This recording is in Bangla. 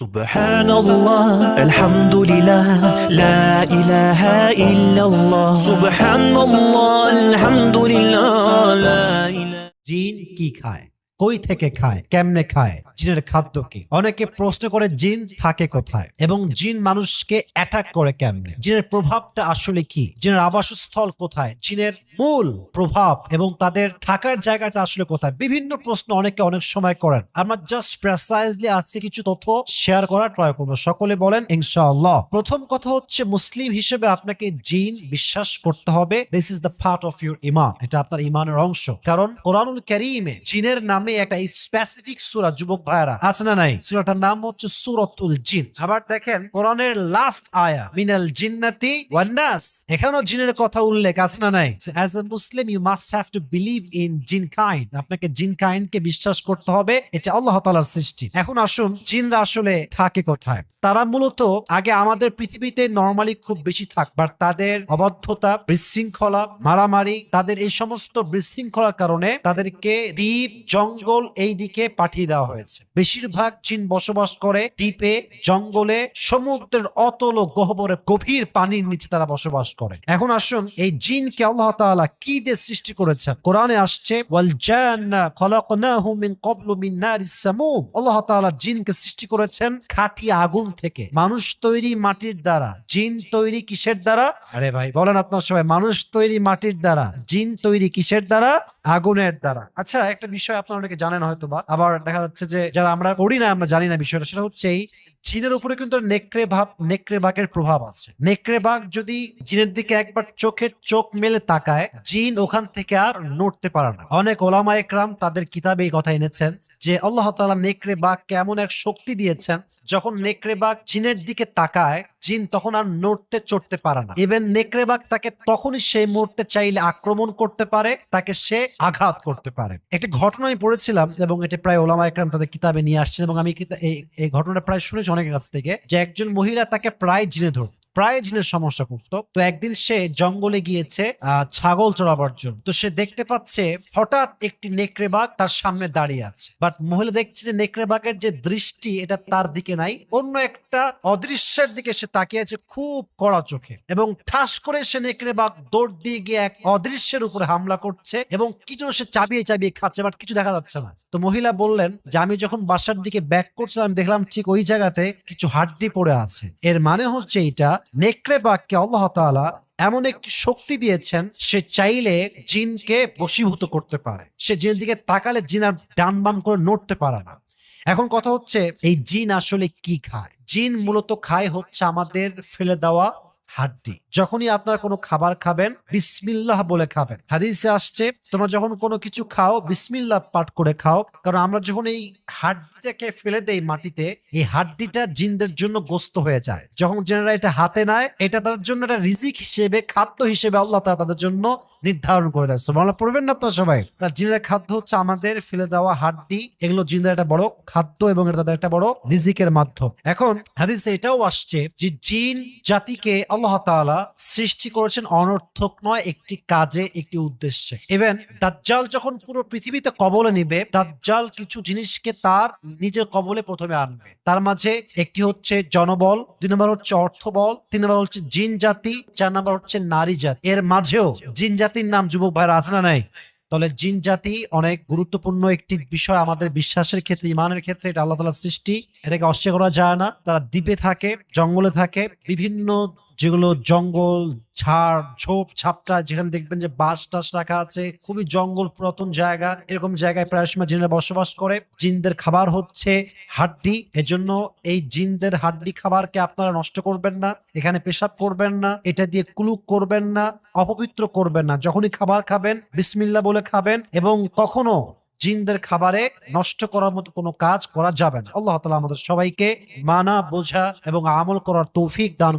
سبحان الله الحمد لله لا إله إلا الله سبحان الله الحمد لله لا إله جين की কই থেকে খায়? কেমনে খায়? জিনের খাদ্য কি? অনেকে প্রশ্ন করে জিন থাকে কোথায়? এবং জিন মানুষকে অ্যাটাক করে কেমনে? জিনের প্রভাবটা আসলে কি? জিনের আবাসস্থল কোথায়? জিনের মূল প্রভাব এবং তাদের থাকার জায়গাটা আসলে কোথায়? বিভিন্ন প্রশ্ন অনেকে অনেক সময় করেন। আমরা জাস্ট প্রেসাইজলি আজকে কিছু তথ্য শেয়ার করার ট্রাই করব। সকলে বলেন, ইনশাআল্লাহ। প্রথম কথা হচ্ছে, মুসলিম হিসেবে আপনাকে জিন বিশ্বাস করতে হবে। This is the part of your ইমান এটা আপনার ইমানের অংশ। কারণ কোরআনুল করিমে জিনের নামে একটা স্পেসিফিক সূরা যুবক ভাইরা আছে না নাই? সূরাটার নাম হচ্ছে সূরাতুল জিন। আবার দেখেন, কোরআনের লাস্ট আয়া, মিনাল জিন্নাতি ওয়ান নাস। এখানেও জিনের কথা উল্লেখ আছে না নাই? As a Muslim you must have to believe in jinn kind আপনাকে জিন কাইন্ডকে বিশ্বাস করতে হবে, এটা আল্লাহ তাআলার সৃষ্টি। এখন আসুন, জিনরা আসলে থাকে কোথায়? তারা মূলত আগে আমাদের পৃথিবীতে নর্মালি খুব বেশি থাক বাট তাদের অবাধ্যতা, বিশৃঙ্খলা, মারামারি, তাদের এই সমস্ত বিশৃঙ্খলার কারণে তাদেরকে দ্বীপ, জঙ্গল এই দিকে পাঠিয়ে দেওয়া হয়েছে। বেশিরভাগ চীন বসবাস করে দ্বীপে, জঙ্গলে, সমুদ্রের অতল গহবরে গভীর পানির নিচে তারা বসবাস করে। এখন আসুন এই জিনকে আল্লাহ তাআলা কি দিয়ে সৃষ্টি করেছেন? কোরআনে আসছে, ওয়াল জান্না খলাকনাহু মিন ক্বাবলু মিন নারিস সামুম আল্লাহ তাআলা জিনকে সৃষ্টি করেছেন খাঁটি আগুন থেকে। মানুষ তৈরি মাটির দ্বারা। জিন তৈরি কিসের দ্বারা? আরে ভাই, বলেন আপনার সবাই, মানুষ তৈরি মাটির দ্বারা। জিন তৈরি কিসের দ্বারা? আগুনের দ্বারা। আচ্ছা একটা বিষয় আপনারা অনেকে জানেন হয়তো বা আবার দেখা যাচ্ছে যে যারা আমরা পড়ি না, আমরা জানি না বিষয়টা, সেটা হচ্ছে এই জিনের উপরে কিন্তু নেকড়ে ভাব, নেকড়ে বাঘের প্রভাব আছে। নেকড়ে বাঘ যদি জিনের দিকে একবার চোখের চোখ মেলে তাকায়, জিন ওখান থেকে আর নড়তে পারে না। অনেক ওলামা একরাম তাদের কিতাবে এই কথা এনেছেন যে আল্লাহ তাআলা নেকড়ে বাঘকে এমন এক শক্তি দিয়েছেন, যখন নেকড়ে বাঘ জিনের দিকে তাকায় জিন তখন আর নড়তে চড়তে পারে না। ইভেন নেকড়েবাগ তাকে তখনই সেই মুহূর্তে চাইলে আক্রমণ করতে পারে, তাকে সে আঘাত করতে পারে। একটি ঘটনা আমি পড়েছিলাম এবং এটি প্রায় ওলামা একরাম তাদের কিতাবে নিয়ে আসছেন এবং আমি এই ঘটনাটা প্রায় শুনেছি অনেকের কাছ থেকে যে একজন মহিলা তাকে প্রায় জিনে ধরত। প্রায় জিনের সমস্যা করতো তো একদিন সে জঙ্গলে গিয়েছে ছাগল চড়াবার জন্য। তো সে দেখতে পাচ্ছে হঠাৎ একটি নেকড়ে বাঘ তার সামনে দাঁড়িয়ে আছে। বাট মহিলা দেখছে যে নেকড়ে বাঘের যে দৃষ্টি, এটা তার দিকে নাই। অন্য একটা অদৃশ্যের দিকে সে তাকিয়ে আছে খুব কড়া চোখে। এবং ঠাস করে সে নেকড়ে বাঘ দৌড় দিয়ে গিয়ে এক অদৃশ্যের উপরে হামলা করছে এবং কিছু সে চাবিয়ে চাবিয়ে খাচ্ছে, বাট কিছু দেখা যাচ্ছে না। তো মহিলা বললেন, যে আমি যখন বাসার দিকে ব্যাক করছিলাম দেখলাম ঠিক ওই জায়গাতে কিছু হাড্ডি পড়ে আছে। এর মানে হচ্ছে এটা নেকড়ে বাঘকে আল্লাহ তালা এমন একটি শক্তি দিয়েছেন, সে চাইলে জিনকে বশীভূত করতে পারে। সে জিনের দিকে তাকালে জিন আর ডান বাম করে নড়তে পারে না। এখন কথা হচ্ছে, এই জিন আসলে কি খায়? জিন মূলত খায় হচ্ছে আমাদের ফেলে দেওয়া হাড্ডি। যখনই আপনারা কোনো খাবার খাবেন, বিসমিল্লাহ বলে খাবেন। হাদিসে আসছে, তোমরা যখন কোনো কিছু খাও, বিসমিল্লাহ পাঠ করে খাও। কারণ আমরা যখন এই হাড্ডিটাকে ফেলে দেই মাটিতে, এই হাড্ডিটা জিনদের জন্য গোস্ত হয়ে যায়। যখন জেনারা এটা হাতে নেয়, এটা তাদের জন্য একটা রিজিক হিসেবে, খাদ্য হিসেবে আল্লাহ তারা তাদের জন্য নির্ধারণ করে দেয়। সুবহানাল্লাহ পড়বেন না তো সবাই? তার জিনের খাদ্য হচ্ছে আমাদের ফেলে দেওয়া হাড্ডি। এগুলো জিনদের একটা বড় খাদ্য এবং এটা তাদের একটা বড় রিজিকের মাধ্যম। এখন হাদিসে এটাও আসছে যে জিন জাতিকে আল্লাহ তাআলা সৃষ্টি করেছেন অনর্থক নয়, একটি কাজে, একটি উদ্দেশ্যে। ইভেন দাজ্জাল যখন পুরো পৃথিবীতে কবলে নিবে, দাজ্জাল কিছু জিনিসকে তার নিজের কবলে প্রথমে আনবে। তার মাঝে একটি হচ্ছে জনবল, দুই নম্বর হচ্ছে অর্থবল, তিন নম্বর হচ্ছে জিন জাতি, চার নম্বর হচ্ছে নারী জাতি। এর মাঝেও জিন জাতির নাম যুবক ভাইরা আছে না নাই? তাহলে জিন জাতি অনেক গুরুত্বপূর্ণ একটি বিষয় আমাদের বিশ্বাসের ক্ষেত্রে, ইমানের ক্ষেত্রে, এটা আল্লাহ তালার সৃষ্টি। এটাকে অস্বীকার করা যায় না। তারা দ্বীপে থাকে, জঙ্গলে থাকে, বিভিন্ন যেগুলো জঙ্গল, ঝাড়, ঝোপ, ঝাপটা, যেখানে দেখবেন যে বাঁশ টাস রাখা আছে, খুবই জঙ্গল পুরাতন জায়গা। এরকম জায়গায় প্রায় সময় জিনেরা বসবাস করে। জিনদের খাবার হচ্ছে হাড্ডি। এজন্য এই জিনদের হাড্ডি খাবারকে আপনারা নষ্ট করবেন না, এখানে পেশাব করবেন না, এটা দিয়ে কুলুক করবেন না, অপবিত্র করবেন না। যখনই খাবার খাবেন বিসমিল্লা বলে খাবেন এবং কখনো জিনদের খাবারে নষ্ট করার মতো কোনো কাজ করা যাবে না। আল্লাহ তালা আমাদের সবাইকে মানা, বোঝা এবং আমল করার তৌফিক দান